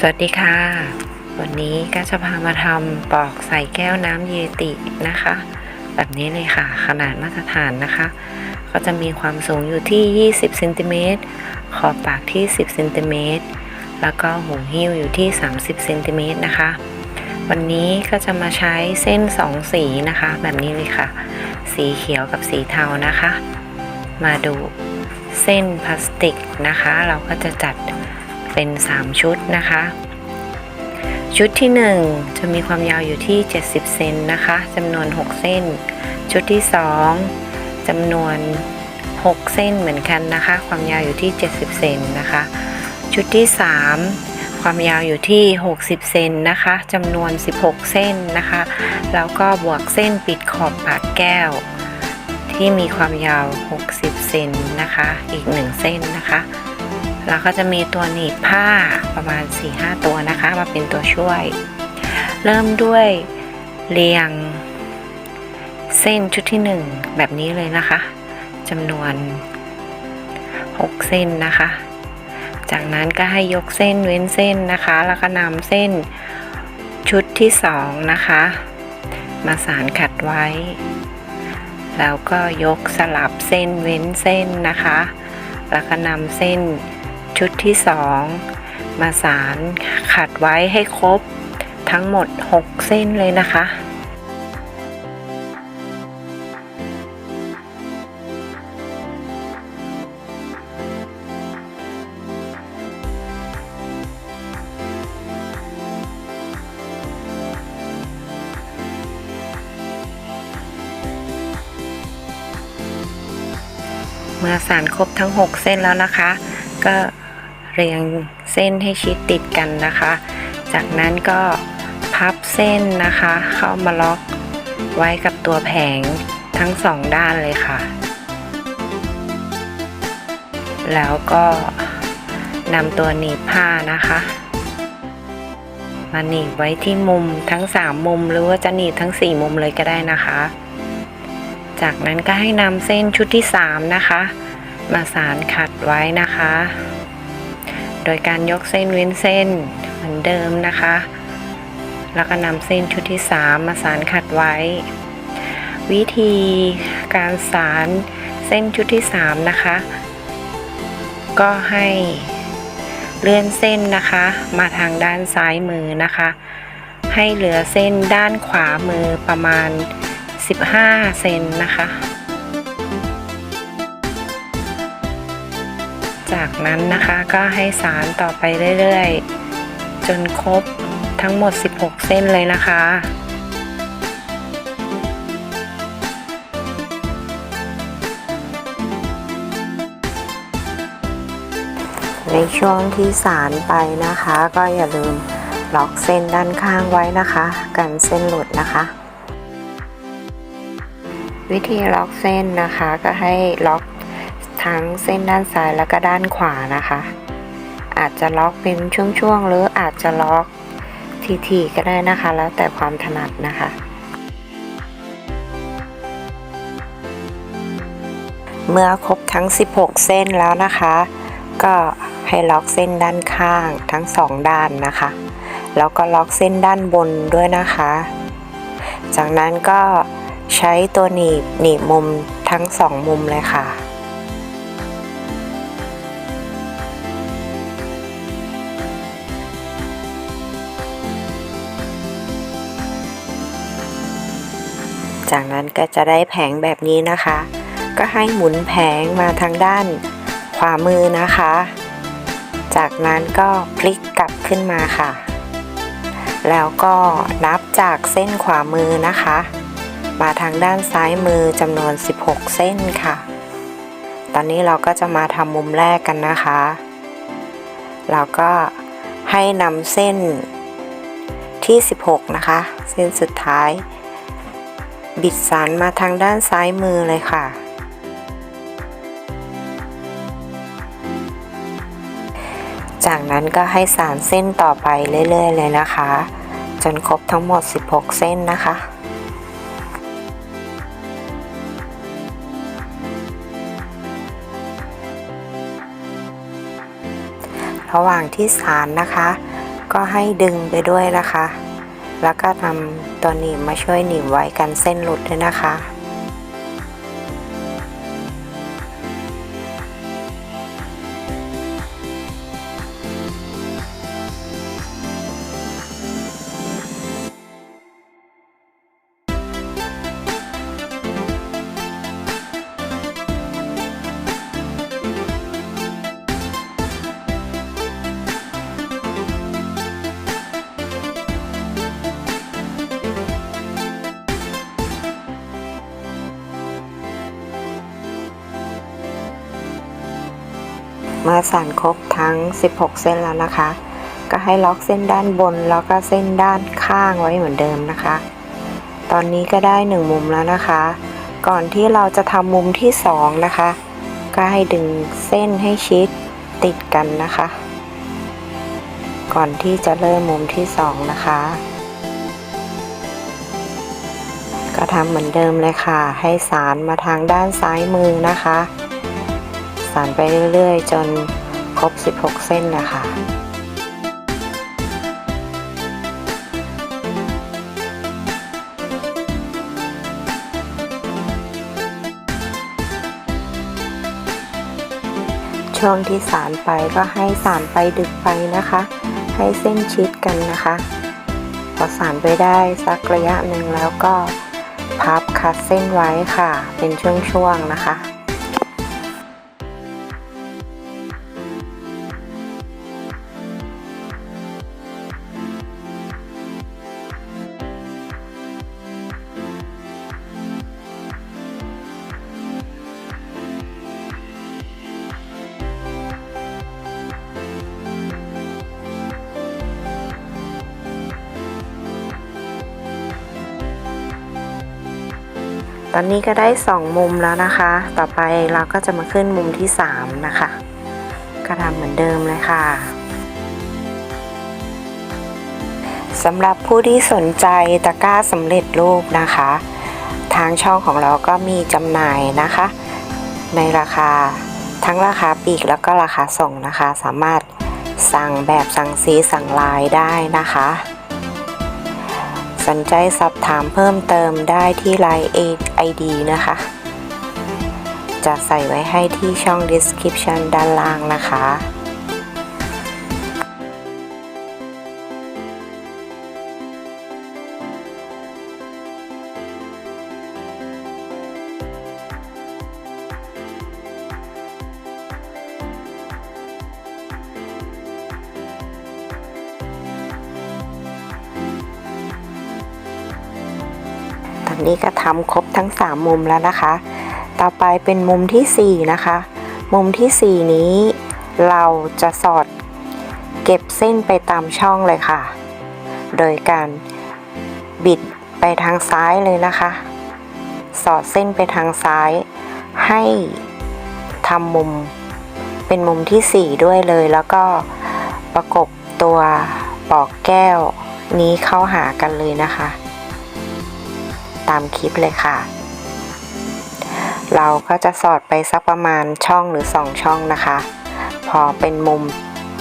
สวัสดีค่ะ วันนี้ก็จะพามาทำปอกใส่แก้วน้ำเยตินะคะ แบบนี้เลยค่ะ ขนาดมาตรฐานนะคะ ก็จะมีความสูงอยู่ที่ 20เซนติเมตรขอบปากที่ 10เซนติเมตรแล้วก็หูหิ้วอยู่ที่ 30เซนติเมตรนะคะ วันนี้ก็จะมาใช้เส้น 2 สีนะคะ แบบนี้เลยค่ะ สีเขียวกับสีเทานะคะ มาดูเส้นพลาสติกนะคะ เราก็จะจัด เป็น 3 ชุดนะคะ ชุดที่ 1 จะมีความยาวอยู่ที่ 70 เซนนะคะจำนวน 6 เส้น ชุดที่ 2จำนวน 6 เส้นเหมือนกันนะคะ ความยาวอยู่ที่ 70 เซนนะคะ ชุดที่ 3 ความยาวอยู่ที่ 60 เซนนะคะจำนวน 16 เส้นนะคะ แล้วก็บวกเส้นปิดขอบปากแก้วที่มีความยาว 60 เซนนะคะ อีก 1 เส้นนะคะ แล้วก็จะมีตัวหนีบผ้าประมาณ 4-5 ตัวนะคะ มาเป็นตัวช่วย เริ่มด้วยเรียงเส้นชุดที่ 1 แบบนี้เลยนะคะจำนวน 6 เส้นนะคะ จากนั้นก็ให้ยกเส้นเว้นเส้นนะคะ แล้วก็นำเส้นชุดที่ 2 นะคะ มาสานขัดไว้ แล้วก็ยกสลับเส้นเว้นเส้นนะคะ แล้วก็นำเส้น ชุดที่ 2 มาสานขัดไว้ให้ครบทั้งหมด 6 เส้นเลยนะคะเมื่อสานครบทั้ง 6 เส้นแล้วนะคะ ก็ เรียงเส้นให้ชิดติดกันนะคะ จากนั้นก็พับเส้นนะคะ เข้ามาล็อกไว้กับตัวแผงทั้งสองด้านเลยค่ะ แล้วก็นำตัวหนีบผ้านะคะ มาหนีบไว้ที่มุมทั้ง 3 มุมหรือว่าจะหนีบทั้ง 4 มุมเลยก็ได้นะคะ จากนั้นก็ให้นำเส้นชุดที่ 3 นะคะ มาสานขัดไว้นะคะ โดยการยกเส้นเว้นเส้นเหมือนเดิมนะคะ แล้วก็นำเส้นชุดที่ 3 มาสานขัดไว้ วิธีการสานเส้นชุดที่ 3 นะคะ ก็ให้เลื่อนเส้นนะคะ มาทางด้านซ้ายมือนะคะ ให้เหลือเส้นด้านขวามือประมาณ 15 เซนนะคะ นั้นนะคะก็ให้สารต่อไปเรื่อยๆ จนครบทั้งหมด 16 เส้นเลยนะคะในช่วงที่สารไปนะคะ ก็อย่าลืมล็อกเส้นด้านข้างไว้นะคะ กันเส้นหลุดนะคะ วิธีล็อกเส้นนะคะก็ให้ล็อก ทั้งเส้นด้านซ้ายแล้วก็ด้านขวานะคะ อาจจะล็อกเป็นช่วงๆ หรืออาจจะล็อกทีๆก็ได้นะคะ แล้วแต่ความถนัดนะคะ เมื่อครบทั้ง 16 เส้นแล้วนะคะ ก็ให้ล็อกเส้นด้านข้างทั้งสองด้านนะคะ แล้วก็ล็อกเส้นด้านบนด้วยนะคะ จากนั้นก็ใช้ตัวหนีบหนีบมุมทั้งสองมุมเลยค่ะ จากนั้นก็จะได้แผงแบบนี้นะคะ ก็ให้หมุนแผงมาทางด้านขวามือนะคะ จากนั้นก็พลิกกลับขึ้นมาค่ะ แล้วก็นับจากเส้นขวามือนะคะ มาทางด้านซ้ายมือจำนวน 16 เส้นค่ะ ตอนนี้เราก็จะมาทำมุมแรกกันนะคะ เราก็ให้นำเส้นที่ 16 นะคะ เส้นสุดท้าย บิดสันมาทางด้านซ้ายมือเลยค่ะ จากนั้นก็ให้สานเส้นต่อไปเรื่อย ๆ เลยนะคะ จนครบทั้งหมด 16 เส้นนะคะระหว่างที่สานนะคะ ก็ให้ดึงไปด้วยนะคะ แล้วก็นำตัวหนีบมาช่วยหนีบไว้กันเส้นหลุดด้วยนะคะ มาสั่นครบทั้ง 16 เส้นแล้วนะคะ ก็ให้ล็อกเส้นด้านบนแล้วก็เส้นด้านข้างไว้เหมือนเดิมนะคะ ตอนนี้ก็ได้หนึ่งมุมแล้วนะคะ ก่อนที่เราจะทำมุมที่สองนะคะ ก็ให้ดึงเส้นให้ชิดติดกันนะคะ ก่อนที่จะเริ่มมุมที่สองนะคะก็ทำเหมือนเดิมเลยค่ะ ให้สารมาทางด้านซ้ายมือนะคะานไปเรื่อยๆ จนครบ 16 เส้นนะคะช่วงที่สารไปก็ให้สารไปดึกไปนะคะ ให้เส้นชิดกันนะคะ พอสารไปได้สักระยะหนึ่งแล้วก็พับคัดเส้นไว้ค่ะ เป็นช่วงๆนะคะ ตอนนี้ก็ได้ 2 มุมแล้วนะคะ ต่อไปเราก็จะมาขึ้นมุมที่ 3 นะคะ ก็ทำเหมือนเดิมเลยค่ะสำหรับผู้ที่สนใจตะกร้าสำเร็จรูปนะคะ ทางช่องของเราก็มีจำหน่ายนะคะ ในราคาทั้งราคาปีกแล้วก็ราคาส่งนะคะ สามารถสั่งแบบสั่งสีสั่งลายได้นะคะ สนใจสอบถามเพิ่มเติมได้ที่ Line ID นะคะ จะใส่ไว้ให้ที่ช่อง description ด้านล่างนะคะ นี้ก็ทำครบทั้ง 3 มุมแล้วนะคะ ต่อไปเป็นมุมทีสี่4 นะคะ มุมทีสี่ 4 นี้ เราจะสอดเก็บเส้นไปตามช่องเลยค่ะ โดยการบิดไปทางซ้ายเลยนะคะ สอดเส้นไปทางซ้าย ให้ทำมุมเป็นมุมที่ 4 ด้วยเลย แล้วก็ประกบตัวปอกแก้วนี้เข้าหากันเลยนะคะ ตามคลิปเลยค่ะ เราก็จะสอดไปสักประมาณช่องหรือ 2 ช่องนะคะ พอเป็นมุม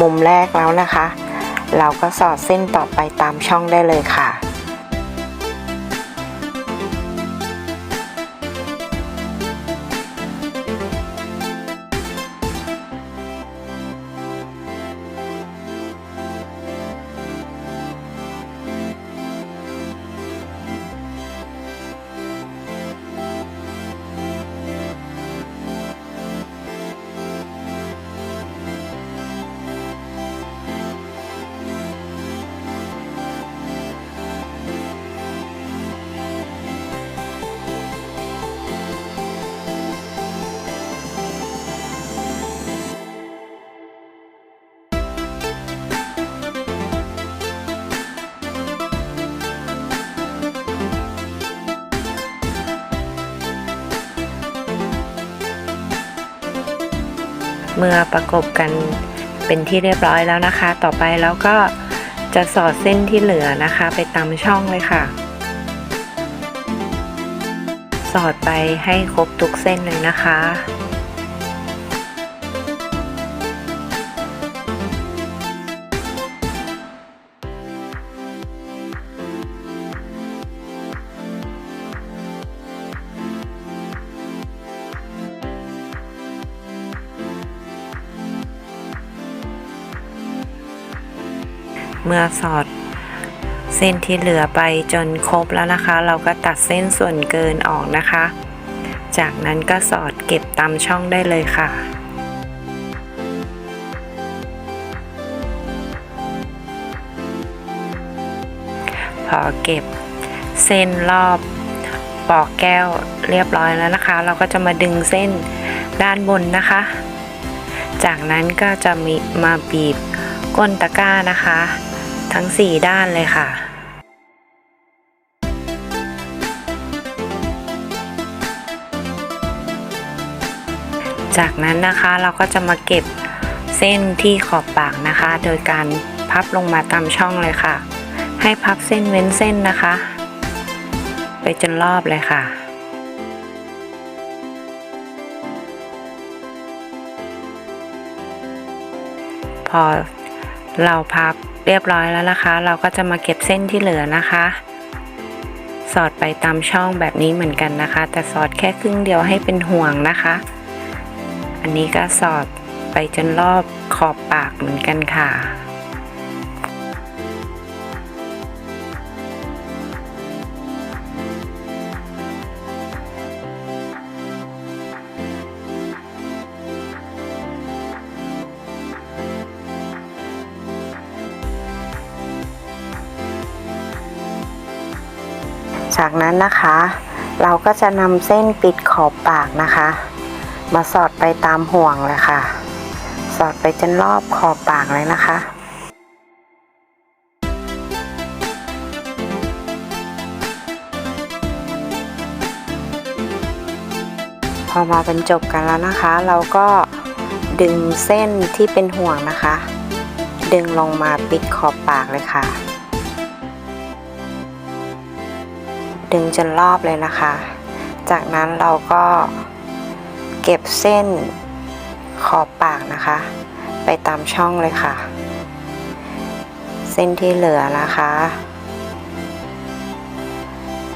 มุมแรกแล้วนะคะ เราก็สอดเส้นต่อไปตามช่องได้เลยค่ะ เมื่อประกบกันเป็นที่เรียบร้อยแล้วนะคะ ต่อไปแล้วก็จะสอดเส้นที่เหลือนะคะ ไปตามช่องเลยค่ะ สอดไปให้ครบทุกเส้นเลยนะคะ เมื่อสอดเส้นที่เหลือไปจนครบแล้วนะคะ เราก็ตัดเส้นส่วนเกินออกนะคะ จากนั้นก็สอดเก็บตามช่องได้เลยค่ะพอเก็บเส้นรอบปอกแก้วเรียบร้อยแล้วนะคะ เราก็จะมาดึงเส้นด้านบนนะคะ จากนั้นก็จะมีมาบีบก้นตะกร้านะคะ ทั้ง 4 ด้านเลยค่ะจากนั้นนะคะเราก็จะมาเก็บเส้นที่ขอบปากนะคะ โดยการพับลงมาตามช่องเลยค่ะ ให้พับเส้นเว้นเส้นนะคะ ไปจนรอบเลยค่ะ พอเราพับ เรียบร้อยแล้วนะคะ เราก็จะมาเก็บเส้นที่เหลือนะคะ สอดไปตามช่องแบบนี้เหมือนกันนะคะ แต่สอดแค่ครึ่งเดียวให้เป็นห่วงนะคะ อันนี้ก็สอดไปจนรอบขอบปากเหมือนกันค่ะ จากนั้นนะคะ เราก็จะนำเส้นปิดขอบปากนะคะ มาสอดไปตามห่วงเลยค่ะ สอดไปจนรอบขอบปากเลยนะคะพอมาบรรจบกันแล้วนะคะ เราก็ดึงเส้นที่เป็นห่วงนะคะ ดึงลงมาปิดขอบปากเลยค่ะ ดึงจนรอบเลยนะคะ จากนั้นเราก็เก็บเส้นขอบปากนะคะ ไปตามช่องเลยค่ะ เส้นที่เหลือนะคะ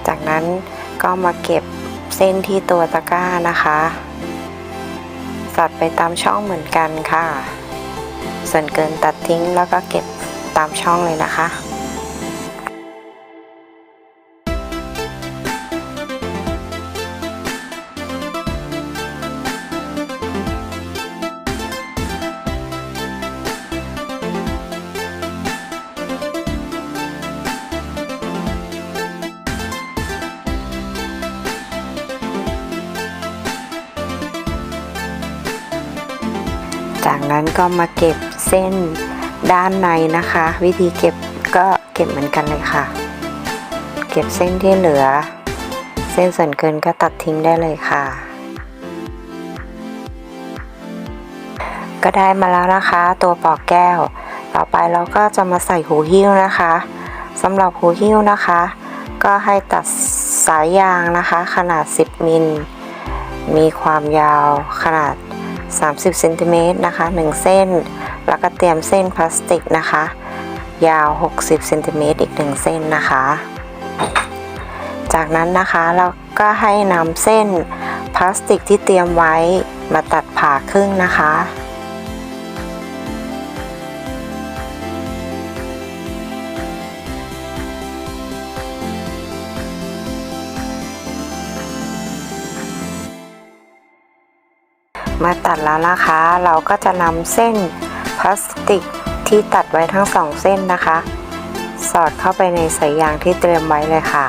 จากนั้นก็มาเก็บเส้นที่ตัวตะกร้านะคะสอดไปตามช่องเหมือนกันค่ะ ส่วนเกินตัดทิ้งแล้วก็เก็บตามช่องเลยนะคะ นั้นก็มาเก็บเส้นด้านในนะคะ วิธีเก็บก็เก็บเหมือนกันเลยค่ะ เก็บเส้นที่เหลือ เส้นส่วนเกินก็ตัดทิ้งได้เลยค่ะ ก็ได้มาแล้วนะคะ ตัวปอกแก้ว ต่อไปเราก็จะมาใส่หูหิ้วนะคะสำหรับหูหิ้วนะคะ ก็ให้ตัดสายยางนะคะ ขนาด 10 มิล มีความยาวขนาด 30เซนติเมตรนะคะ1 เส้น แล้วก็เตรียมเส้นพลาสติกนะคะ ยาว 60เซนติเมตรอีก 1 เส้นนะคะ จากนั้นนะคะเราก็ให้นำเส้นพลาสติกที่เตรียมไว้มาตัดผ่าครึ่งนะคะ มาตัดแล้วนะคะ เราก็จะนำเส้นพลาสติกที่ตัดไว้ทั้งสองเส้นนะคะ สอดเข้าไปในสายยางที่เตรียมไว้เลยค่ะ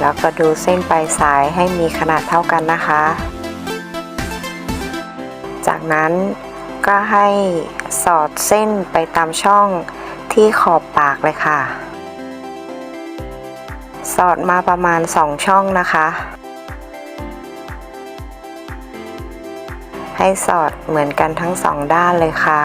แล้วก็ดูเส้นปลายสายให้มีขนาดเท่ากันนะคะ จากนั้นก็ให้สอดเส้นไปตามช่องที่ขอบปากเลยค่ะ สอดมาประมาณ 2 ช่องนะคะ ให้สอดเหมือนกันทั้งสองด้านเลยค่ะ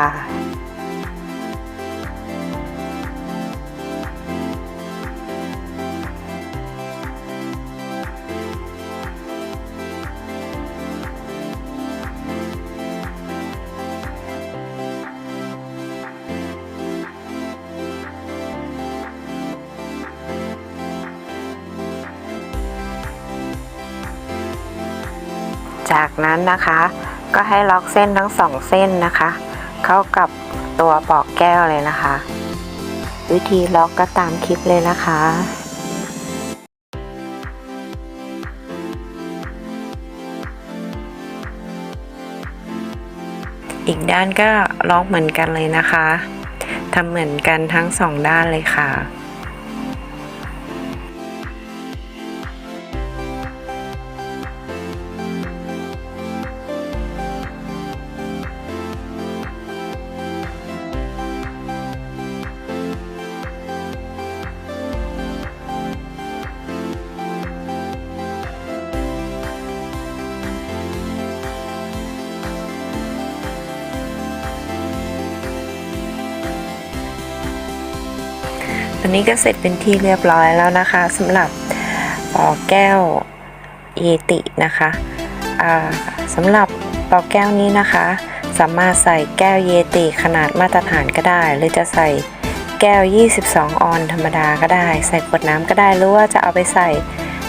จากนั้นนะคะ ก็ให้ล็อกเส้นทั้งสองเส้นนะคะ เข้ากับตัวปอกแก้วเลยนะคะ วิธีล็อกก็ตามคลิปเลยนะคะอีกด้านก็ล็อกเหมือนกันเลยนะคะทำเหมือนกันทั้งสองด้านเลยค่ะ นนี้ก็เสร็จเป็นที่เรียบร้อยแล้วนะคะสำหรับปอแก้วเยตินะคะสำหรับปอแก้วนี้นะคะ สามารถใส่แก้วเยติขนาดมาตรฐานก็ได้ หรือจะใส่แก้ว 22 ออนธรรมดาก็ได้ ใส่ขวดน้ำก็ได้ หรือว่าจะเอาไปใส่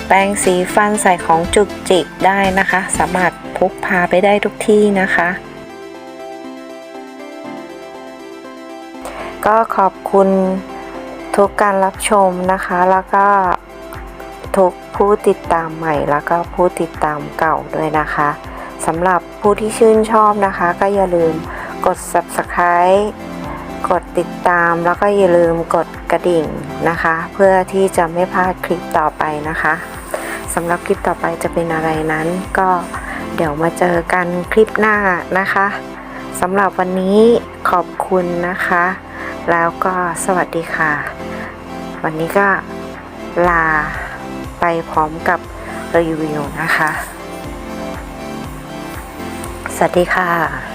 แปรงสีฟันใส่ของจุกจิกได้นะคะ สามารถพกพาไปได้ทุกที่นะคะ ก็ขอบคุณ ทุกการรับชมนะคะ แล้วก็ทุกผู้ติดตามใหม่แล้วก็ผู้ติดตามเก่าด้วยนะคะสำหรับผู้ที่ชื่นชอบนะคะ ก็อย่าลืมกด subscribe กดติดตามแล้วก็อย่าลืมกดกระดิ่งนะคะ เพื่อที่จะไม่พลาดคลิปต่อไปนะคะสำหรับคลิปต่อไปจะเป็นอะไรนั้น ก็เดี๋ยวมาเจอกันคลิปหน้านะคะสำหรับวันนี้ขอบคุณนะคะ แล้วก็สวัสดีค่ะ วันนี้ก็ลาไปพร้อมกับรีวิวนะคะ สวัสดีค่ะ